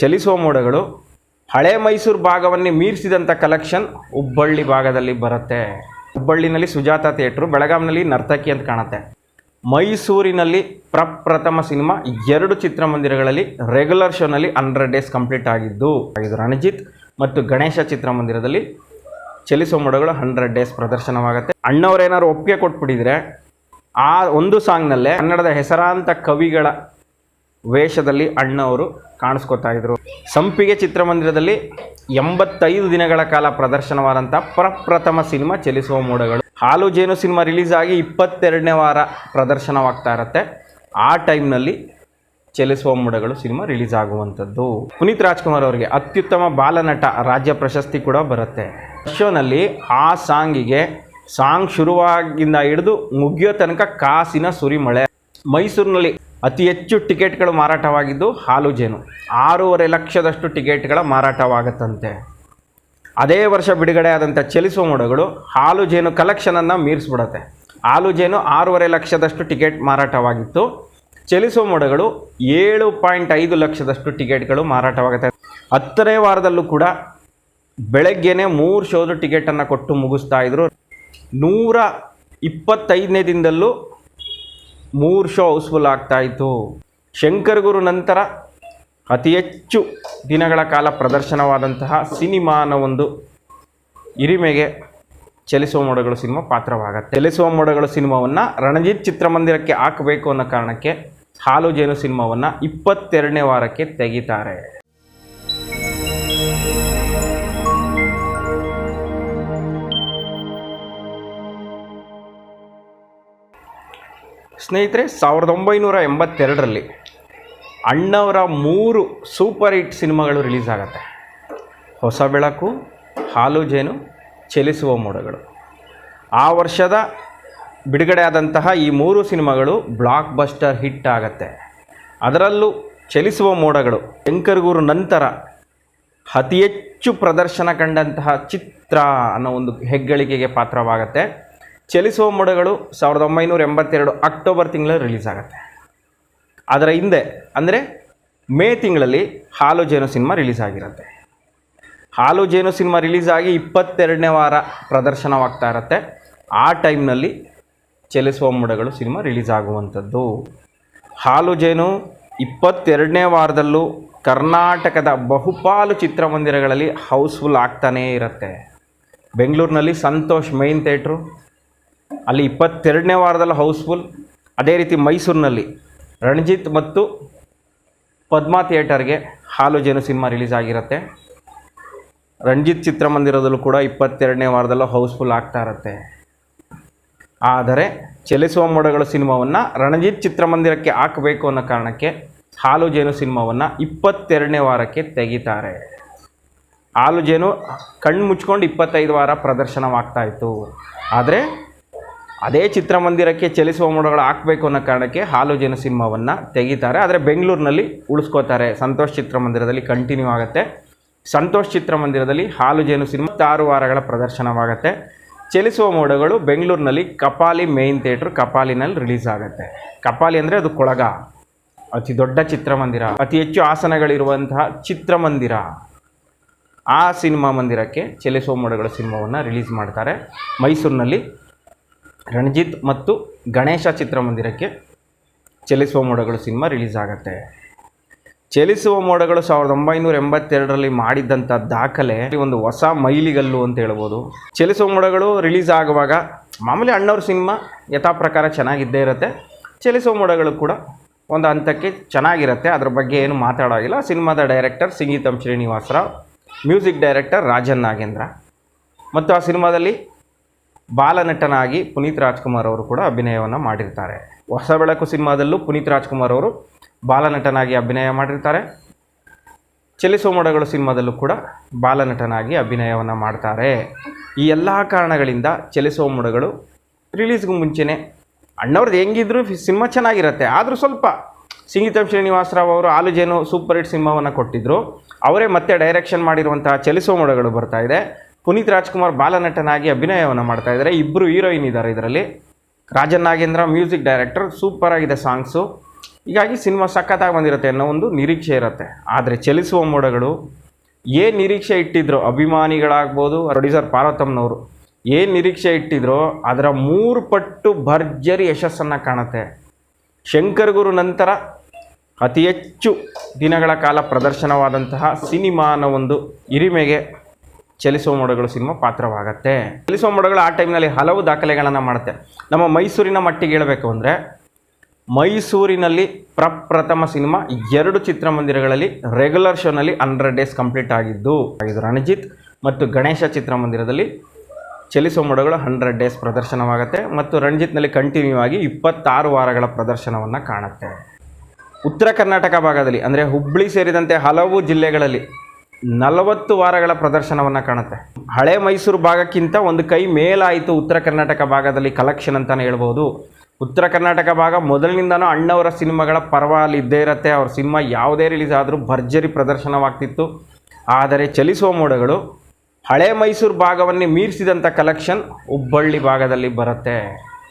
ಚಲಿಸುವ ಮೋಡಗಳು ಹಳೆ ಮೈಸೂರು ಭಾಗವನ್ನೇ ಮೀರಿಸಿದಂಥ ಕಲೆಕ್ಷನ್ ಹುಬ್ಬಳ್ಳಿ ಭಾಗದಲ್ಲಿ ಬರುತ್ತೆ. ಹುಬ್ಬಳ್ಳಿನಲ್ಲಿ ಸುಜಾತ ಥಿಯೇಟ್ರು, ಬೆಳಗಾಂನಲ್ಲಿ ನರ್ತಕಿ ಅಂತ ಕಾಣುತ್ತೆ. ಮೈಸೂರಿನಲ್ಲಿ ಪ್ರಪ್ರಥಮ ಸಿನಿಮಾ ಎರಡು ಚಿತ್ರಮಂದಿರಗಳಲ್ಲಿ ರೆಗ್ಯುಲರ್ ಶೋನಲ್ಲಿ ಹಂಡ್ರೆಡ್ ಡೇಸ್ ಕಂಪ್ಲೀಟ್ ಆಗಿದ್ದು ಇದು ರಣಜಿತ್ ಮತ್ತು ಗಣೇಶ ಚಿತ್ರಮಂದಿರದಲ್ಲಿ ಚಲಿಸುವ ಮೋಡಗಳು ಹಂಡ್ರೆಡ್ ಡೇಸ್ ಪ್ರದರ್ಶನವಾಗುತ್ತೆ. ಅಣ್ಣವ್ರೇನಾದ್ರು ಒಪ್ಪಿಗೆ ಕೊಟ್ಬಿಟ್ಟಿದ್ರೆ, ಆ ಒಂದು ಸಾಂಗ್ನಲ್ಲೇ ಕನ್ನಡದ ಹೆಸರಾಂತ ಕವಿಗಳ ವೇಷದಲ್ಲಿ ಅಣ್ಣವರು ಕಾಣಿಸ್ಕೊತಾ ಸಂಪಿಗೆ ಚಿತ್ರಮಂದಿರದಲ್ಲಿ ಎಂಬತ್ತೈದು ದಿನಗಳ ಕಾಲ ಪ್ರದರ್ಶನವಾದಂಥ ಪ್ರಪ್ರಥಮ ಸಿನಿಮಾ ಚಲಿಸುವ ಮೋಡಗಳು. ಹಾಲು ಜೇನು ಸಿನಿಮಾ ರಿಲೀಸ್ ಆಗಿ ಇಪ್ಪತ್ತೆರಡನೇ ವಾರ ಪ್ರದರ್ಶನವಾಗ್ತಾ ಇರತ್ತೆ. ಆ ಟೈಮ್ನಲ್ಲಿ ಚಲಿಸುವ ಮೂಡಗಳು ಸಿನಿಮಾ ರಿಲೀಸ್ ಆಗುವಂಥದ್ದು. ಪುನೀತ್ ರಾಜ್ಕುಮಾರ್ ಅವರಿಗೆ ಅತ್ಯುತ್ತಮ ಬಾಲನಟ ರಾಜ್ಯ ಪ್ರಶಸ್ತಿ ಕೂಡ ಬರುತ್ತೆ. ಶೋನಲ್ಲಿ ಆ ಸಾಂಗಿಗೆ ಸಾಂಗ್ ಶುರುವಾಗಿಂದ ಹಿಡಿದು ಮುಗಿಯೋ ತನಕ ಕಾಸಿನ ಸುರಿಮಳೆ. ಮೈಸೂರಿನಲ್ಲಿ ಅತಿ ಹೆಚ್ಚು ಟಿಕೆಟ್ಗಳು ಮಾರಾಟವಾಗಿದ್ದು ಹಾಲು ಜೇನು. ಆರೂವರೆ ಲಕ್ಷದಷ್ಟು ಟಿಕೆಟ್ಗಳ ಮಾರಾಟವಾಗುತ್ತಂತೆ. ಅದೇ ವರ್ಷ ಬಿಡುಗಡೆ ಆದಂಥ ಚಲಿಸುವ ಮೋಡಗಳು ಹಾಲು ಜೇನು ಕಲೆಕ್ಷನನ್ನು ಮೀರಿಸ್ಬಿಡತ್ತೆ. ಹಾಲು ಜೇನು ಆರೂವರೆ ಲಕ್ಷದಷ್ಟು ಟಿಕೆಟ್ ಮಾರಾಟವಾಗಿತ್ತು. ಚಲಿಸುವ ಮೋಡಗಳು ಏಳು ಪಾಯಿಂಟ್ ಐದು ಲಕ್ಷದಷ್ಟು ಟಿಕೆಟ್ಗಳು ಮಾರಾಟವಾಗುತ್ತೆ. ಹತ್ತನೇ ವಾರದಲ್ಲೂ ಕೂಡ ಬೆಳಗ್ಗೆನೆ ಮೂರು ಶೋದು ಟಿಕೆಟನ್ನು ಕೊಟ್ಟು ಮುಗಿಸ್ತಾ ಇದ್ರು. ನೂರ ಇಪ್ಪತ್ತೈದನೇ ದಿನದಲ್ಲೂ ಮೂರು ಶೋ ಹೌಸ್ಫುಲ್ ಆಗ್ತಾಯಿತ್ತು ಶಂಕರ್ ಗುರು ನಂತರ ಅತಿ ಹೆಚ್ಚು ದಿನಗಳ ಕಾಲ ಪ್ರದರ್ಶನವಾದಂತಹ ಸಿನಿಮಾ ಅನ್ನೋ ಒಂದು ಹಿರಿಮೆಗೆ ಚಲಿಸುವ ಮೋಡಗಳು ಸಿನಿಮಾ ಪಾತ್ರವಾಗುತ್ತೆ. ಚಲಿಸುವ ಮೋಡಗಳು ಸಿನಿಮಾವನ್ನು ರಣಜಿತ್ ಚಿತ್ರಮಂದಿರಕ್ಕೆ ಹಾಕಬೇಕು ಅನ್ನೋ ಕಾರಣಕ್ಕೆ ಹಾಲು ಜೇನು ಸಿನಿಮಾವನ್ನು ಇಪ್ಪತ್ತೆರಡನೇ ವಾರಕ್ಕೆ ತೆಗಿತಾರೆ. ಸ್ನೇಹಿತರೆ, ಸಾವಿರದ ಒಂಬೈನೂರ ಎಂಬತ್ತೆರಡರಲ್ಲಿ ಅಣ್ಣವರ ಮೂರು ಸೂಪರ್ ಹಿಟ್ ಸಿನಿಮಾಗಳು ರಿಲೀಸ್ ಆಗುತ್ತೆ. ಹೊಸ ಬೆಳಕು, ಹಾಲು ಜೇನು, ಚಲಿಸುವ ಮೋಡಗಳು. ಆ ವರ್ಷದ ಬಿಡುಗಡೆ ಆದಂತಹ ಈ ಮೂರು ಸಿನಿಮಾಗಳು ಬ್ಲಾಕ್ ಬಸ್ಟರ್ ಹಿಟ್ ಆಗತ್ತೆ. ಅದರಲ್ಲೂ ಚಲಿಸುವ ಮೋಡಗಳು, ಶಂಕರ್ಗೂರು ನಂತರ ಅತಿ ಹೆಚ್ಚು ಪ್ರದರ್ಶನ ಕಂಡಂತಹ ಚಿತ್ರ ಅನ್ನೋ ಒಂದು ಹೆಗ್ಗಳಿಕೆಗೆ ಪಾತ್ರವಾಗತ್ತೆ. ಚಲಿಸುವ ಮೋಡಗಳು ಸಾವಿರದ ಒಂಬೈನೂರ ಎಂಬತ್ತೆರಡು ಅಕ್ಟೋಬರ್ ತಿಂಗಳಲ್ಲಿ ರಿಲೀಸ್ ಆಗುತ್ತೆ. ಅದರ ಹಿಂದೆ, ಅಂದರೆ ಮೇ ತಿಂಗಳಲ್ಲಿ ಹಾಲು ಜೇನು ಸಿನಿಮಾ ರಿಲೀಸ್ ಆಗಿರುತ್ತೆ. ಹಾಲು ಜೇನು ಸಿನಿಮಾ ರಿಲೀಸ್ ಆಗಿ ಇಪ್ಪತ್ತೆರಡನೇ ವಾರ ಪ್ರದರ್ಶನವಾಗ್ತಾ ಇರುತ್ತೆ. ಆ ಟೈಮ್ನಲ್ಲಿ ಚಲಿಸುವ ಮೋಡಗಳು ಸಿನಿಮಾ ರಿಲೀಸ್ ಆಗುವಂಥದ್ದು. ಹಾಲು ಜೇನು ಇಪ್ಪತ್ತೆರಡನೇ ವಾರದಲ್ಲೂ ಕರ್ನಾಟಕದ ಬಹುಪಾಲು ಚಿತ್ರಮಂದಿರಗಳಲ್ಲಿ ಹೌಸ್ಫುಲ್ ಆಗ್ತಾನೇ ಇರುತ್ತೆ. ಬೆಂಗಳೂರಿನಲ್ಲಿ ಸಂತೋಷ್ ಮೈನ್ ಥಿಯೇಟ್ರು ಅಲ್ಲಿ ಇಪ್ಪತ್ತೆರಡನೇ ವಾರದಲ್ಲಿ ಹೌಸ್ಫುಲ್. ಅದೇ ರೀತಿ ಮೈಸೂರಿನಲ್ಲಿ ರಣಜಿತ್ ಮತ್ತು ಪದ್ಮಾ ಥಿಯೇಟರ್ಗೆ ಹಾಲು ಜೇನು ಸಿನಿಮಾ ರಿಲೀಸ್ ಆಗಿರುತ್ತೆ. ರಣಜಿತ್ ಚಿತ್ರಮಂದಿರದಲ್ಲೂ ಕೂಡ ಇಪ್ಪತ್ತೆರಡನೇ ವಾರದಲ್ಲೂ ಹೌಸ್ಫುಲ್ ಆಗ್ತಾ ಇರುತ್ತೆ. ಆದರೆ ಚಲಿಸುವ ಮೋಡಗಳ ಸಿನಿಮಾವನ್ನು ರಣಜಿತ್ ಚಿತ್ರಮಂದಿರಕ್ಕೆ ಹಾಕಬೇಕು ಅನ್ನೋ ಕಾರಣಕ್ಕೆ ಹಾಲು ಜೇನು ಸಿನಿಮಾವನ್ನು ಇಪ್ಪತ್ತೆರಡನೇ ವಾರಕ್ಕೆ ತೆಗಿತಾರೆ. ಹಾಲು ಜೇನು ಕಣ್ಣು ಮುಚ್ಕೊಂಡು ಇಪ್ಪತ್ತೈದು ವಾರ ಪ್ರದರ್ಶನವಾಗ್ತಾ ಇತ್ತು. ಆದರೆ ಅದೇ ಚಿತ್ರಮಂದಿರಕ್ಕೆ ಚಲಿಸುವ ಮೋಡಗಳು ಹಾಕಬೇಕು ಅನ್ನೋ ಕಾರಣಕ್ಕೆ ಹಾಲು ಜನ ಸಿನಿಮಾವನ್ನು ತೆಗಿತಾರೆ. ಆದರೆ ಬೆಂಗಳೂರಿನಲ್ಲಿ ಉಳಿಸ್ಕೋತಾರೆ. ಸಂತೋಷ್ ಚಿತ್ರಮಂದಿರದಲ್ಲಿ ಕಂಟಿನ್ಯೂ ಆಗುತ್ತೆ. ಸಂತೋಷ್ ಚಿತ್ರಮಂದಿರದಲ್ಲಿ ಹಾಲು ಜೇನು ಸಿನಿಮಾ ಆರು ವಾರಗಳ ಪ್ರದರ್ಶನವಾಗುತ್ತೆ. ಚಲಿಸುವ ಮೋಡಗಳು ಬೆಂಗಳೂರಿನಲ್ಲಿ ಕಪಾಲಿ ಮೇಯ್ನ್ ಥಿಯೇಟ್ರ್ ಕಪಾಲಿನಲ್ಲಿ ರಿಲೀಸ್ ಆಗುತ್ತೆ. ಕಪಾಲಿ ಅಂದರೆ ಅದು ಕೊಳಗ. ಅತಿ ದೊಡ್ಡ ಚಿತ್ರಮಂದಿರ. ಅತಿ ಹೆಚ್ಚು ಆಸನಗಳಿರುವಂತಹ ಚಿತ್ರಮಂದಿರ. ಆ ಸಿನಿಮಾ ಮಂದಿರಕ್ಕೆ ಚಲಿಸುವ ಮೋಡಗಳು ಸಿನಿಮಾವನ್ನು ರಿಲೀಸ್ ಮಾಡ್ತಾರೆ. ಮೈಸೂರಿನಲ್ಲಿ ರಣಜಿತ್ ಮತ್ತು ಗಣೇಶ ಚಿತ್ರಮಂದಿರಕ್ಕೆ ಚಲಿಸುವ ಮೋಡಗಳು ಸಿನಿಮಾ ರಿಲೀಸ್ ಆಗುತ್ತೆ. ಚಲಿಸುವ ಮೋಡಗಳು ಸಾವಿರದ ಒಂಬೈನೂರ ಎಂಬತ್ತೆರಡರಲ್ಲಿ ಮಾಡಿದ್ದಂಥ ದಾಖಲೆ, ಒಂದು ಹೊಸ ಮೈಲಿಗಲ್ಲು ಅಂತ ಹೇಳ್ಬೋದು. ಚಲಿಸುವ ಮೋಡಗಳು ರಿಲೀಸ್ ಆಗುವಾಗ ಮಾಮೂಲಿ ಅಣ್ಣವ್ರ ಸಿನಿಮಾ ಯಥಾ ಪ್ರಕಾರ ಚೆನ್ನಾಗಿದ್ದೇ ಇರುತ್ತೆ. ಚಲಿಸುವ ಮೋಡಗಳು ಕೂಡ ಒಂದು ಹಂತಕ್ಕೆ ಚೆನ್ನಾಗಿರುತ್ತೆ. ಅದ್ರ ಬಗ್ಗೆ ಏನು ಮಾತಾಡೋಗಿಲ್ಲ ಸಿನಿಮಾದ director Singeetam Srinivasarao, music director Rajan Nagendra. ಮತ್ತು ಆ ಸಿನಿಮಾದಲ್ಲಿ ಬಾಲನಟನಾಗಿ ಪುನೀತ್ ರಾಜ್ಕುಮಾರ್ ಅವರು ಕೂಡ ಅಭಿನಯವನ್ನು ಮಾಡಿರ್ತಾರೆ. ಹೊಸ ಬೆಳಕು ಸಿನಿಮಾದಲ್ಲೂ ಪುನೀತ್ ರಾಜ್ಕುಮಾರ್ ಅವರು ಬಾಲನಟನಾಗಿ ಅಭಿನಯ ಮಾಡಿರ್ತಾರೆ. ಚಲಿಸುವ ಮೋಡಗಳು ಸಿನಿಮಾದಲ್ಲೂ ಕೂಡ ಬಾಲನಟನಾಗಿ ಅಭಿನಯವನ್ನು ಮಾಡ್ತಾರೆ. ಈ ಎಲ್ಲ ಕಾರಣಗಳಿಂದ ಚಲಿಸುವ ಮೋಡಗಳು ರಿಲೀಸ್ಗೂ ಮುಂಚೆನೇ ಅಣ್ಣವ್ರದ್ದು ಹೆಂಗಿದ್ರು ಸಿನಿಮಾ ಚೆನ್ನಾಗಿರುತ್ತೆ. ಆದರೂ ಸ್ವಲ್ಪ ಸಂಗೀತಂ ಶ್ರೀನಿವಾಸರಾವ್ ಅವರು ಆಲುಜೇನು ಸೂಪರ್ ಹಿಟ್ ಸಿನಿಮಾವನ್ನು ಕೊಟ್ಟಿದ್ದರು ಅವರೇ ಮತ್ತೆ ಡೈರೆಕ್ಷನ್ ಮಾಡಿರುವಂತಹ ಚಲಿಸುವ ಮೋಡಗಳು ಬರ್ತಾ ಇದೆ. ಪುನೀತ್ ರಾಜ್ಕುಮಾರ್ ಬಾಲನಟನಾಗಿ ಅಭಿನಯವನ್ನು ಮಾಡ್ತಾ ಇದ್ದಾರೆ. ಇಬ್ಬರು ಹೀರೋಯಿನ್ ಇದ್ದಾರೆ ಇದರಲ್ಲಿ. Rajan Nagendra music director, super ಆಗಿದೆ ಸಾಂಗ್ಸು. ಹೀಗಾಗಿ ಸಿನಿಮಾ ಸಖತ್ತಾಗಿ ಬಂದಿರುತ್ತೆ ಅನ್ನೋ ಒಂದು ನಿರೀಕ್ಷೆ ಇರುತ್ತೆ. ಆದರೆ ಚಲಿಸುವ ಮೋಡಗಳು, ಏನು ನಿರೀಕ್ಷೆ ಇಟ್ಟಿದ್ರು, ಅಭಿಮಾನಿಗಳಾಗ್ಬೋದು, ಪ್ರೊಡ್ಯೂಸರ್ ಪಾರ್ವತಮ್ಮನವರು ಏನು ನಿರೀಕ್ಷೆ ಇಟ್ಟಿದ್ರು, ಅದರ ಮೂರು ಪಟ್ಟು ಭರ್ಜರಿ ಯಶಸ್ಸನ್ನು ಕಾಣುತ್ತೆ. ಶಂಕರ್ ಗುರು ನಂತರ ಅತಿ ಹೆಚ್ಚು ದಿನಗಳ ಕಾಲ ಪ್ರದರ್ಶನವಾದಂತಹ ಸಿನಿಮಾ ಅನ್ನೋ ಒಂದು ಹಿರಿಮೆಗೆ ಚಲಿಸುವ ಮೋಡಗಳು ಸಿನಿಮಾ ಪಾತ್ರವಾಗತ್ತೆ. ಚಲಿಸುವ ಮೋಡಗಳು ಆ ಟೈಮ್ನಲ್ಲಿ ಹಲವು ದಾಖಲೆಗಳನ್ನು ಮಾಡುತ್ತೆ. ನಮ್ಮ ಮೈಸೂರಿನ ಮಟ್ಟಿಗೆ ಹೇಳಬೇಕು ಅಂದರೆ, ಮೈಸೂರಿನಲ್ಲಿ ಪ್ರಪ್ರಥಮ ಸಿನಿಮಾ ಎರಡು ಚಿತ್ರಮಂದಿರಗಳಲ್ಲಿ ರೆಗ್ಯುಲರ್ ಶೋನಲ್ಲಿ ಹಂಡ್ರೆಡ್ ಡೇಸ್ ಕಂಪ್ಲೀಟ್ ಆಗಿದ್ದು ಆಗಿದ್ದು ರಣಜಿತ್ ಮತ್ತು ಗಣೇಶ ಚಿತ್ರಮಂದಿರದಲ್ಲಿ ಚಲಿಸುವ ಮೋಡಗಳು ಹಂಡ್ರೆಡ್ ಡೇಸ್ ಪ್ರದರ್ಶನವಾಗುತ್ತೆ ಮತ್ತು ರಣಜಿತ್ನಲ್ಲಿ ಕಂಟಿನ್ಯೂ ಆಗಿ ಇಪ್ಪತ್ತಾರು ವಾರಗಳ ಪ್ರದರ್ಶನವನ್ನು ಕಾಣುತ್ತೆ. ಉತ್ತರ ಕರ್ನಾಟಕ ಭಾಗದಲ್ಲಿ, ಅಂದರೆ ಹುಬ್ಬಳ್ಳಿ ಸೇರಿದಂತೆ ಹಲವು ಜಿಲ್ಲೆಗಳಲ್ಲಿ ನಲವತ್ತು ವಾರಗಳ ಪ್ರದರ್ಶನವನ್ನು ಕಾಣುತ್ತೆ. ಹಳೆ ಮೈಸೂರು ಭಾಗಕ್ಕಿಂತ ಒಂದು ಕೈ ಮೇಲಾಯಿತು ಉತ್ತರ ಕರ್ನಾಟಕ ಭಾಗದಲ್ಲಿ ಕಲೆಕ್ಷನ್ ಅಂತಲೇ ಹೇಳ್ಬೋದು. ಉತ್ತರ ಕರ್ನಾಟಕ ಭಾಗ ಮೊದಲಿನಿಂದನೂ ಅಣ್ಣವರ ಸಿನಿಮಾಗಳ ಇದ್ದೇ ಇರುತ್ತೆ. ಅವ್ರ ಸಿನಿಮಾ ಯಾವುದೇ ರಿಲೀಸ್ ಆದರೂ ಭರ್ಜರಿ ಪ್ರದರ್ಶನವಾಗ್ತಿತ್ತು. ಆದರೆ ಚಲಿಸುವ ಮೋಡಗಳು, ಹಳೆ ಮೈಸೂರು ಭಾಗವನ್ನೇ ಮೀರಿಸಿದಂಥ ಕಲೆಕ್ಷನ್ ಹುಬ್ಬಳ್ಳಿ ಭಾಗದಲ್ಲಿ ಬರುತ್ತೆ.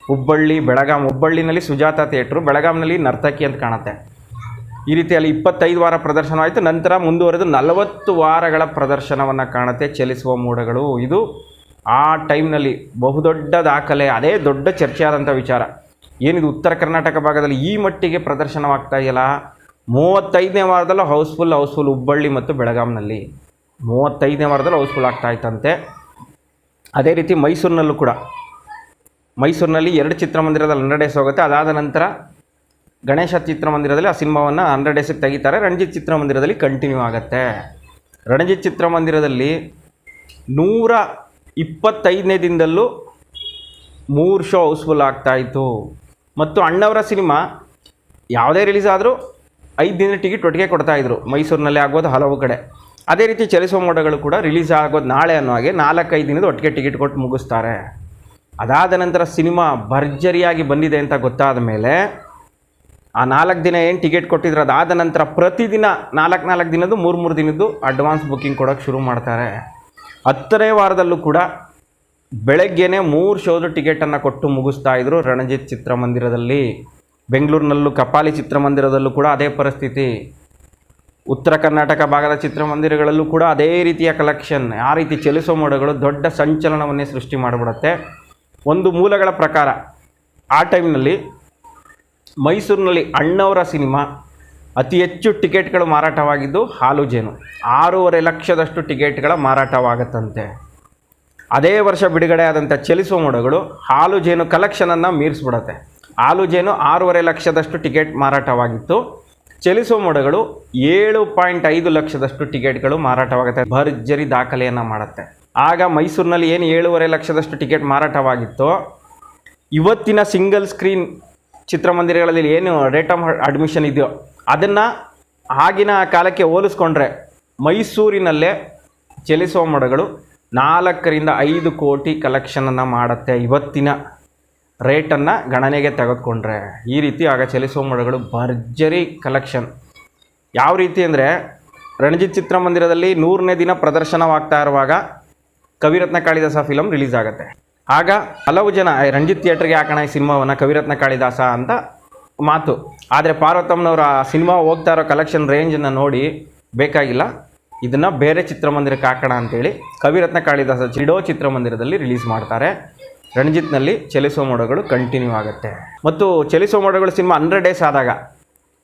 ಹುಬ್ಬಳ್ಳಿ, ಬೆಳಗಾಂ, ಹುಬ್ಬಳ್ಳಿನಲ್ಲಿ ಸುಜಾತ ಥಿಯೇಟ್ರು, ಬೆಳಗಾಂನಲ್ಲಿ ನರ್ತಕಿ ಅಂತ ಕಾಣುತ್ತೆ. ಈ ರೀತಿಯಲ್ಲಿ ಇಪ್ಪತ್ತೈದು ವಾರ ಪ್ರದರ್ಶನವಾಯಿತು ನಂತರ ಮುಂದುವರೆದು ನಲವತ್ತು ವಾರಗಳ ಪ್ರದರ್ಶನವನ್ನು ಕಾಣುತ್ತೆ. ಚಲಿಸುವ ಮೂಡಗಳು. ಇದು ಆ ಟೈಮ್ನಲ್ಲಿ ಬಹುದೊಡ್ಡ ದಾಖಲೆ, ಅದೇ ದೊಡ್ಡ ಚರ್ಚೆ ಆದಂಥ ವಿಚಾರ. ಏನಿದು ಉತ್ತರ ಕರ್ನಾಟಕ ಭಾಗದಲ್ಲಿ ಈ ಮಟ್ಟಿಗೆ ಪ್ರದರ್ಶನವಾಗ್ತಾ ಇದೆಯಲ್ಲ? ಮೂವತ್ತೈದನೇ ವಾರದಲ್ಲೂ ಹೌಸ್ಫುಲ್ ಹೌಸ್ಫುಲ್ ಹುಬ್ಬಳ್ಳಿ ಮತ್ತು ಬೆಳಗಾಂನಲ್ಲಿ ಮೂವತ್ತೈದನೇ ವಾರದಲ್ಲಿ ಹೌಸ್ಫುಲ್ ಆಗ್ತಾ ಇತ್ತಂತೆ. ಅದೇ ರೀತಿ ಮೈಸೂರಿನಲ್ಲೂ ಕೂಡ. ಮೈಸೂರಿನಲ್ಲಿ ಎರಡು ಚಿತ್ರಮಂದಿರದಲ್ಲಿ ಡೇಸ್ ಹೋಗುತ್ತೆ ಅದಾದ ನಂತರ ಗಣೇಶ ಚಿತ್ರಮಂದಿರದಲ್ಲಿ ಆ ಸಿನಿಮಾವನ್ನು ಹಂಡ್ರೆಡ್ ಡೇಸಿಗೆ ತೆಗಿತಾರೆ. ರಣಜಿತ್ ಚಿತ್ರಮಂದಿರದಲ್ಲಿ ಕಂಟಿನ್ಯೂ ಆಗುತ್ತೆ. ರಣಜಿತ್ ಚಿತ್ರಮಂದಿರದಲ್ಲಿ ನೂರ ಇಪ್ಪತ್ತೈದನೇ ದಿನದಲ್ಲೂ ಮೂರು ಶೋ ಹೌಸ್ಫುಲ್ ಆಗ್ತಾಯಿತ್ತು ಮತ್ತು ಅಣ್ಣವರ ಸಿನಿಮಾ ಯಾವುದೇ ರಿಲೀಸ್ ಆದರೂ ಐದು ದಿನ ಟಿಕೆಟ್ ಒಟ್ಟಿಗೆ ಕೊಡ್ತಾಯಿದ್ರು ಮೈಸೂರಿನಲ್ಲಿ ಆಗ್ಬೋದು ಹಲವು ಕಡೆ. ಅದೇ ರೀತಿ ಚಲಿಸುವ ಮೋಡಗಳು ಕೂಡ ರಿಲೀಸ್ ಆಗೋದು ನಾಳೆ ಅನ್ನೋ ಹಾಗೆ ನಾಲ್ಕೈದು ದಿನದ ಒಟ್ಟಿಗೆ ಟಿಕೆಟ್ ಕೊಟ್ಟು ಮುಗಿಸ್ತಾರೆ. ಅದಾದ ನಂತರ ಸಿನಿಮಾ ಭರ್ಜರಿಯಾಗಿ ಬಂದಿದೆ ಅಂತ ಗೊತ್ತಾದ ಮೇಲೆ ಆ ನಾಲ್ಕು ದಿನ ಏನು ಟಿಕೆಟ್ ಕೊಟ್ಟಿದ್ರು ಅದಾದ ನಂತರ ಪ್ರತಿದಿನ ನಾಲ್ಕು ನಾಲ್ಕು ದಿನದ್ದು, ಮೂರು ಮೂರು ದಿನದ್ದು ಅಡ್ವಾನ್ಸ್ ಬುಕ್ಕಿಂಗ್ ಕೊಡೋಕ್ಕೆ ಶುರು ಮಾಡ್ತಾರೆ. ಹತ್ತನೇ ವಾರದಲ್ಲೂ ಕೂಡ ಬೆಳಗ್ಗೆನೇ ಮೂರು ಶೋದ ಟಿಕೆಟನ್ನು ಕೊಟ್ಟು ಮುಗಿಸ್ತಾ ಇದ್ರು ರಣಜಿತ್ ಚಿತ್ರಮಂದಿರದಲ್ಲಿ. ಬೆಂಗಳೂರಿನಲ್ಲೂ ಕಪಾಲಿ ಚಿತ್ರಮಂದಿರದಲ್ಲೂ ಕೂಡ ಅದೇ ಪರಿಸ್ಥಿತಿ. ಉತ್ತರ ಕರ್ನಾಟಕ ಭಾಗದ ಚಿತ್ರಮಂದಿರಗಳಲ್ಲೂ ಕೂಡ ಅದೇ ರೀತಿಯ ಕಲೆಕ್ಷನ್ ಆ ರೀತಿ ಚಲಿಸೋ ಮೋಡಗಳು ದೊಡ್ಡ ಸಂಚಲನವನ್ನೇ ಸೃಷ್ಟಿ ಮಾಡಿಬಿಡುತ್ತೆ. ಒಂದು ಮೂಲಗಳ ಪ್ರಕಾರ ಆ ಟೈಮ್ನಲ್ಲಿ ಮೈಸೂರಿನಲ್ಲಿ ಅಣ್ಣವರ ಸಿನಿಮಾ ಅತಿ ಹೆಚ್ಚು ಟಿಕೆಟ್ಗಳು ಮಾರಾಟವಾಗಿದ್ದು ಹಾಲು ಜೇನು. ಆರೂವರೆ ಲಕ್ಷದಷ್ಟು ಟಿಕೆಟ್ಗಳ ಮಾರಾಟವಾಗತ್ತಂತೆ. ಅದೇ ವರ್ಷ ಬಿಡುಗಡೆ ಆದಂಥ ಚಲಿಸುವ ಮೋಡಗಳು ಹಾಲು ಜೇನು ಕಲೆಕ್ಷನನ್ನು ಮೀರಿಸ್ಬಿಡತ್ತೆ. ಹಾಲು ಜೇನು ಆರೂವರೆ ಲಕ್ಷದಷ್ಟು ಟಿಕೆಟ್ ಮಾರಾಟವಾಗಿತ್ತು. ಚಲಿಸುವ ಮೋಡಗಳು ಏಳು ಪಾಯಿಂಟ್ ಐದು ಲಕ್ಷದಷ್ಟು ಟಿಕೆಟ್ಗಳು ಮಾರಾಟವಾಗುತ್ತೆ. ಭರ್ಜರಿ ದಾಖಲೆಯನ್ನು ಮಾಡುತ್ತೆ. ಆಗ ಮೈಸೂರಿನಲ್ಲಿ ಏನು ಏಳೂವರೆ ಲಕ್ಷದಷ್ಟು ಟಿಕೆಟ್ ಮಾರಾಟವಾಗಿತ್ತು, ಇವತ್ತಿನ ಸಿಂಗಲ್ ಸ್ಕ್ರೀನ್ ಚಿತ್ರಮಂದಿರಗಳಲ್ಲಿ ಏನು ರೇಟ್ ಆಫ್ ಅಡ್ಮಿಷನ್ ಇದೆಯೋ ಅದನ್ನು ಆಗಿನ ಕಾಲಕ್ಕೆ ಹೋಲಿಸ್ಕೊಂಡ್ರೆ ಮೈಸೂರಿನಲ್ಲೇ ಚಲಿಸುವ ಮಡಗಳು ನಾಲ್ಕರಿಂದ ಐದು ಕೋಟಿ ಕಲೆಕ್ಷನನ್ನು ಮಾಡುತ್ತೆ. ಇವತ್ತಿನ ರೇಟನ್ನು ಗಣನೆಗೆ ತೆಗೆದುಕೊಂಡ್ರೆ ಈ ರೀತಿ ಆಗ ಚಲಿಸುವ ಮಡಗಳು ಭರ್ಜರಿ ಕಲೆಕ್ಷನ್ ಯಾವ ರೀತಿ ಅಂದರೆ ರಣಜಿತ್ ಚಿತ್ರಮಂದಿರದಲ್ಲಿ ನೂರನೇ ದಿನ ಪ್ರದರ್ಶನವಾಗ್ತಾ ಇರುವಾಗ ಕವಿರತ್ನ ಕಾಳಿದಾಸ ಫಿಲಮ್ ರಿಲೀಸ್ ಆಗುತ್ತೆ. ಆಗ ಹಲವು ಜನ "ಏ, ರಂಜಿತ್ ಥಿಯೇಟ್ರಿಗೆ ಹಾಕೋಣ ಈ ಸಿನಿಮಾವನ್ನು ಕವಿರತ್ನ ಕಾಳಿದಾಸ ಅಂತ ಮಾತು. ಆದರೆ ಪಾರ್ವತಮ್ಮನವರ ಆ ಸಿನಿಮಾ ಹೋಗ್ತಾ ಇರೋ ಕಲೆಕ್ಷನ್ ರೇಂಜನ್ನು ನೋಡಿ ಬೇಕಾಗಿಲ್ಲ. ಇದನ್ನು ಬೇರೆ ಚಿತ್ರಮಂದಿರಕ್ಕೆ ಹಾಕೋಣ ಅಂತೇಳಿ ಕವಿರತ್ನ ಕಾಳಿದಾಸ ಚಿಡೋ ಚಿತ್ರಮಂದಿರದಲ್ಲಿ ರಿಲೀಸ್ ಮಾಡ್ತಾರೆ. ರಣಜಿತ್ನಲ್ಲಿ ಚಲಿಸುವ ಮೋಡಗಳು ಕಂಟಿನ್ಯೂ ಆಗುತ್ತೆ. ಮತ್ತು ಚಲಿಸುವ ಮೋಡಗಳು ಸಿನಿಮಾ ಹಂಡ್ರೆಡ್ ಡೇಸ್ ಆದಾಗ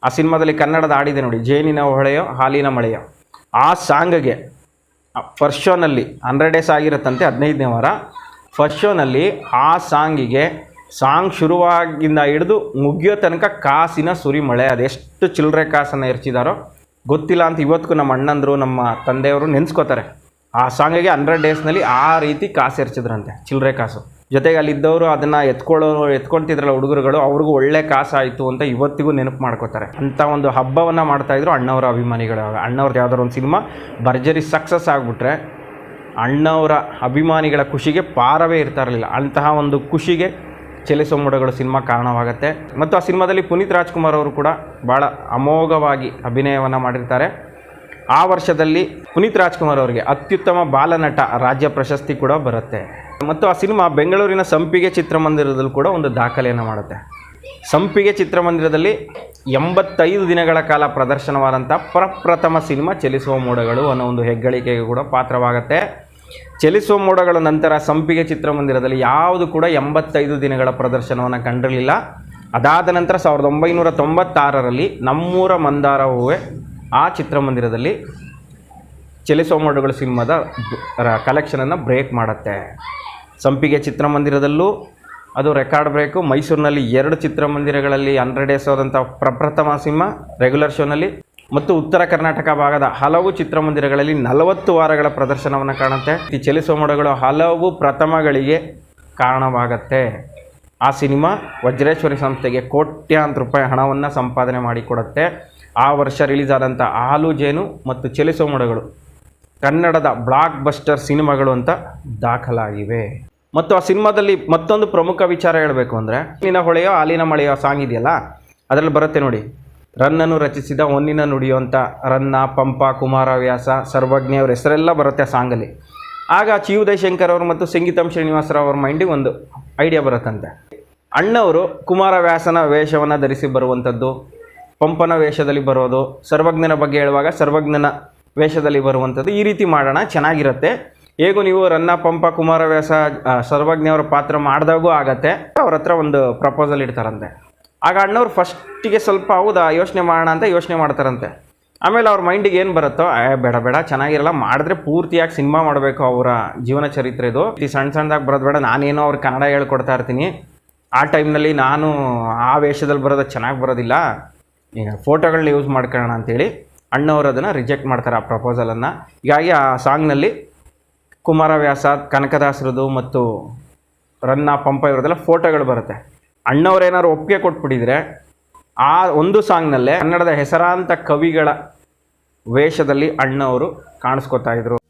ಆ ಸಿನಿಮಾದಲ್ಲಿ ಕನ್ನಡದ ಆಡಿದೆ ನೋಡಿ ಜೇನಿನ ಹೊಳೆಯೋ ಹಾಲಿನ ಮಳೆಯೋ. ಆ ಸಾಂಗ್ಗೆ ಫಸ್ಟ್ ಶೋನಲ್ಲಿ ಹಂಡ್ರೆಡ್ ಡೇಸ್ ಆಗಿರುತ್ತಂತೆ ಹದಿನೈದನೇ ವಾರ. ಫಸ್ಟ್ ಶೋನಲ್ಲಿ ಆ ಸಾಂಗಿಗೆ ಸಾಂಗ್ ಶುರುವಾಗಿಂದ ಹಿಡಿದು ಮುಗಿಯೋ ತನಕ ಕಾಸಿನ ಸುರಿಮಳೆ, ಅದೆಷ್ಟು ಚಿಲ್ಲರೆ ಕಾಸನ್ನು ಎರಚಿದಾರೋ ಗೊತ್ತಿಲ್ಲ ಅಂತ ಇವತ್ತಿಗೂ ನಮ್ಮ ಅಣ್ಣಂದರು, ನಮ್ಮ ತಂದೆಯವರು ನೆನೆಸ್ಕೋತಾರೆ. ಆ ಸಾಂಗಿಗೆ ಹಂಡ್ರೆಡ್ ಡೇಸ್ನಲ್ಲಿ ಆ ರೀತಿ ಕಾಸು ಎರಚಿದ್ರಂತೆ ಚಿಲ್ಲರೆ ಕಾಸು. ಜೊತೆಗೆ ಅಲ್ಲಿದ್ದವರು ಅದನ್ನು ಎತ್ಕೊಳ್ಳೋ, ಎತ್ಕೊಳ್ತಿದ್ರಲ್ಲ ಹುಡುಗರುಗಳು, ಅವ್ರಿಗೂ ಒಳ್ಳೆ ಕಾಸಾಯಿತು ಅಂತ ಇವತ್ತಿಗೂ ನೆನಪು ಮಾಡ್ಕೋತಾರೆ. ಅಂಥ ಒಂದು ಹಬ್ಬವನ್ನು ಮಾಡ್ತಾಯಿದ್ರು ಅಣ್ಣವರ ಅಭಿಮಾನಿಗಳು. ಅಣ್ಣವ್ರದ್ದು ಯಾವ್ದಾದ್ರು ಒಂದು ಸಿನಿಮಾ, ಭರ್ಜರಿ ಸಕ್ಸಸ್ ಆಗಿಬಿಟ್ರೆ ಅಣ್ಣವರ ಅಭಿಮಾನಿಗಳ ಖುಷಿಗೆ ಪಾರವೇ ಇರ್ತಾ ಇರಲಿಲ್ಲ. ಅಂತಹ ಒಂದು ಖುಷಿಗೆ ಚಲಿಸೋ ಮೂಡಗಳು ಸಿನಿಮಾ ಕಾರಣವಾಗುತ್ತೆ. ಮತ್ತು ಆ ಸಿನಿಮಾದಲ್ಲಿ ಪುನೀತ್ ರಾಜ್ಕುಮಾರ್ ಅವರು ಕೂಡ ಭಾಳ ಅಮೋಘವಾಗಿ ಅಭಿನಯವನ್ನು ಮಾಡಿರ್ತಾರೆ. ಆ ವರ್ಷದಲ್ಲಿ ಪುನೀತ್ ರಾಜ್ಕುಮಾರ್ ಅವರಿಗೆ ಅತ್ಯುತ್ತಮ ಬಾಲನಟ ರಾಜ್ಯ ಪ್ರಶಸ್ತಿ ಕೂಡ ಬರುತ್ತೆ. ಮತ್ತು ಆ ಸಿನಿಮಾ ಬೆಂಗಳೂರಿನ ಸಂಪಿಗೆ ಚಿತ್ರಮಂದಿರದಲ್ಲೂ ಕೂಡ ಒಂದು ದಾಖಲೆಯನ್ನು ಮಾಡುತ್ತೆ. ಸಂಪಿಗೆ ಚಿತ್ರಮಂದಿರದಲ್ಲಿ ಎಂಬತ್ತೈದು ದಿನಗಳ ಕಾಲ ಪ್ರದರ್ಶನವಾದಂಥ ಪ್ರಪ್ರಥಮ ಸಿನಿಮಾ ಚಲಿಸುವ ಮೂಡಗಳು ಅನ್ನೋ ಒಂದು ಹೆಗ್ಗಳಿಕೆಗೆ ಕೂಡ ಪಾತ್ರವಾಗುತ್ತೆ. ಚಲಿಸುವ ಮೋಡಗಳ ನಂತರ ಸಂಪಿಗೆ ಚಿತ್ರಮಂದಿರದಲ್ಲಿ ಯಾವುದು ಕೂಡ ಎಂಬತ್ತೈದು ದಿನಗಳ ಪ್ರದರ್ಶನವನ್ನು ಕಂಡಿರಲಿಲ್ಲ. ಅದಾದ ನಂತರ ಸಾವಿರದ ಒಂಬೈನೂರ ತೊಂಬತ್ತಾರರಲ್ಲಿ ನಮ್ಮೂರ ಮಂದಾರ ಹೂವೆ ಆ ಚಿತ್ರಮಂದಿರದಲ್ಲಿ ಚಲಿಸುವ ಮೋಡಗಳು ಸಿನಿಮಾದ ಕಲೆಕ್ಷನನ್ನು ಬ್ರೇಕ್ ಮಾಡುತ್ತೆ. ಸಂಪಿಗೆ ಚಿತ್ರಮಂದಿರದಲ್ಲೂ ಅದು ರೆಕಾರ್ಡ್ ಬ್ರೇಕು ಮೈಸೂರಿನಲ್ಲಿ ಎರಡು ಚಿತ್ರಮಂದಿರಗಳಲ್ಲಿ ಹಂಡ್ರೆಡ್ ಡೇಸ್ ಆದಂಥ ಪ್ರಪ್ರಥಮ ಸಿಂಹ ರೆಗ್ಯುಲರ್ ಶೋನಲ್ಲಿ ಮತ್ತು ಉತ್ತರ ಕರ್ನಾಟಕ ಭಾಗದ ಹಲವು ಚಿತ್ರಮಂದಿರಗಳಲ್ಲಿ ನಲವತ್ತು ವಾರಗಳ ಪ್ರದರ್ಶನವನ್ನು ಕಾಣುತ್ತೆ. ಈ ಚಲಿಸುವ ಮೋಡಗಳು ಹಲವು ಪ್ರಥಮಗಳಿಗೆ ಕಾರಣವಾಗತ್ತೆ. ಆ ಸಿನಿಮಾ ವಜ್ರೇಶ್ವರಿ ಸಂಸ್ಥೆಗೆ ಕೋಟ್ಯಾಂತರ ರೂಪಾಯಿ ಹಣವನ್ನು ಸಂಪಾದನೆ ಮಾಡಿಕೊಡುತ್ತೆ. ಆ ವರ್ಷ ರಿಲೀಸ್ ಆದಂಥ ಹಾಲು ಜೇನು ಮತ್ತು ಚಲಿಸುವ ಮೋಡಗಳು ಕನ್ನಡದ ಬ್ಲಾಕ್ ಬಸ್ಟರ್ ಸಿನಿಮಾಗಳು ಅಂತ ದಾಖಲಾಗಿವೆ. ಮತ್ತು ಆ ಸಿನಿಮಾದಲ್ಲಿ ಮತ್ತೊಂದು ಪ್ರಮುಖ ವಿಚಾರ ಹೇಳಬೇಕು ಅಂದರೆ ನಿನ್ನ ಹೊಳೆಯೋ ಹಾಲಿನ ಮಳೆಯೋ ಸಾಂಗ್ ಇದೆಯಲ್ಲ, ಅದರಲ್ಲಿ ಬರುತ್ತೆ ನೋಡಿ. ರನ್ನನ್ನು ರಚಿಸಿದ ಹೊನ್ನಿನ ನುಡಿಯುವಂಥ ರನ್ನ, ಪಂಪ ಕುಮಾರವ್ಯಾಸ ಸರ್ವಜ್ಞ ಅವ್ರ ಹೆಸರೆಲ್ಲ ಬರುತ್ತೆ ಸಾಂಗಲ್ಲಿ. ಆಗ ಚಿ ಉದಯಶಂಕರ್ ಅವರು ಮತ್ತು ಸಂಗೀತಂ ಶ್ರೀನಿವಾಸರಾವ್ ಅವ್ರ ಮೈಂಡಿಗೆ ಒಂದು ಐಡಿಯಾ ಬರುತ್ತಂತೆ. ಅಣ್ಣವರು ಕುಮಾರವ್ಯಾಸನ ವೇಷವನ್ನು ಧರಿಸಿ ಬರುವಂಥದ್ದು, ಪಂಪನ ವೇಷದಲ್ಲಿ ಬರೋದು, ಸರ್ವಜ್ಞನ ಬಗ್ಗೆ ಹೇಳುವಾಗ ಸರ್ವಜ್ಞನ ವೇಷದಲ್ಲಿ ಬರುವಂಥದ್ದು ಈ ರೀತಿ ಮಾಡೋಣ, ಚೆನ್ನಾಗಿರುತ್ತೆ. ಹೇಗೂ ನೀವು ರನ್ನ, ಪಂಪ ಕುಮಾರವ್ಯಾಸ ಸರ್ವಜ್ಞ ಅವರ ಪಾತ್ರ ಮಾಡಿದಾಗೂ ಆಗತ್ತೆ. ಅವ್ರ ಹತ್ರ ಒಂದು ಪ್ರಪೋಸಲ್ ಇಡ್ತಾರಂತೆ. ಆಗ ಅಣ್ಣವ್ರು ಫಸ್ಟಿಗೆ ಸ್ವಲ್ಪ ಹೌದಾ, ಯೋಚನೆ ಮಾಡೋಣ ಅಂತ ಯೋಚನೆ ಮಾಡ್ತಾರಂತೆ. ಆಮೇಲೆ ಅವ್ರ ಮೈಂಡಿಗೆ ಏನು ಬರುತ್ತೋ ಬೇಡ ಬೇಡ, ಚೆನ್ನಾಗಿರಲ್ಲ, ಮಾಡಿದ್ರೆ ಪೂರ್ತಿಯಾಗಿ ಸಿನಿಮಾ ಮಾಡಬೇಕು ಅವರ ಜೀವನ ಚರಿತ್ರೆ ಇದು. ಈ ಸಣ್ಣ ಸಣ್ಣದಾಗಿ ಬರೋದು ಬೇಡ, ನಾನೇನೋ ಅವ್ರಿಗೆ ಕನ್ನಡ ಹೇಳ್ಕೊಡ್ತಾ ಇರ್ತೀನಿ. ಆ ಟೈಮ್ನಲ್ಲಿ ನಾನು ಆ ವೇಷದಲ್ಲಿ ಬರೋದು ಚೆನ್ನಾಗಿ ಬರೋದಿಲ್ಲ. ಈಗ ಫೋಟೋಗಳನ್ನ ಯೂಸ್ ಮಾಡ್ಕೊಳ್ಳೋಣ ಅಂತೇಳಿ ಅಣ್ಣವರು ಅದನ್ನು ರಿಜೆಕ್ಟ್ ಮಾಡ್ತಾರೆ ಆ ಪ್ರಪೋಸಲನ್ನು ಹೀಗಾಗಿ ಆ ಸಾಂಗ್ನಲ್ಲಿ ಕುಮಾರವ್ಯಾಸ, ಕನಕದಾಸರದು ಮತ್ತು ರನ್ನ ಪಂಪ ಇವ್ರದ್ದೆಲ್ಲ ಫೋಟೋಗಳು ಬರುತ್ತೆ. ಅಣ್ಣವ್ರೇನಾದ್ರು ಒಪ್ಪಿಗೆ ಕೊಟ್ಬಿಟ್ಟಿದ್ರೆ ಆ ಒಂದು ಸಾಂಗ್ನಲ್ಲೇ ಕನ್ನಡದ ಹೆಸರಾಂತ ಕವಿಗಳ ವೇಷದಲ್ಲಿ ಅಣ್ಣವರು ಕಾಣಿಸ್ಕೊತಾ ಇದ್ರು.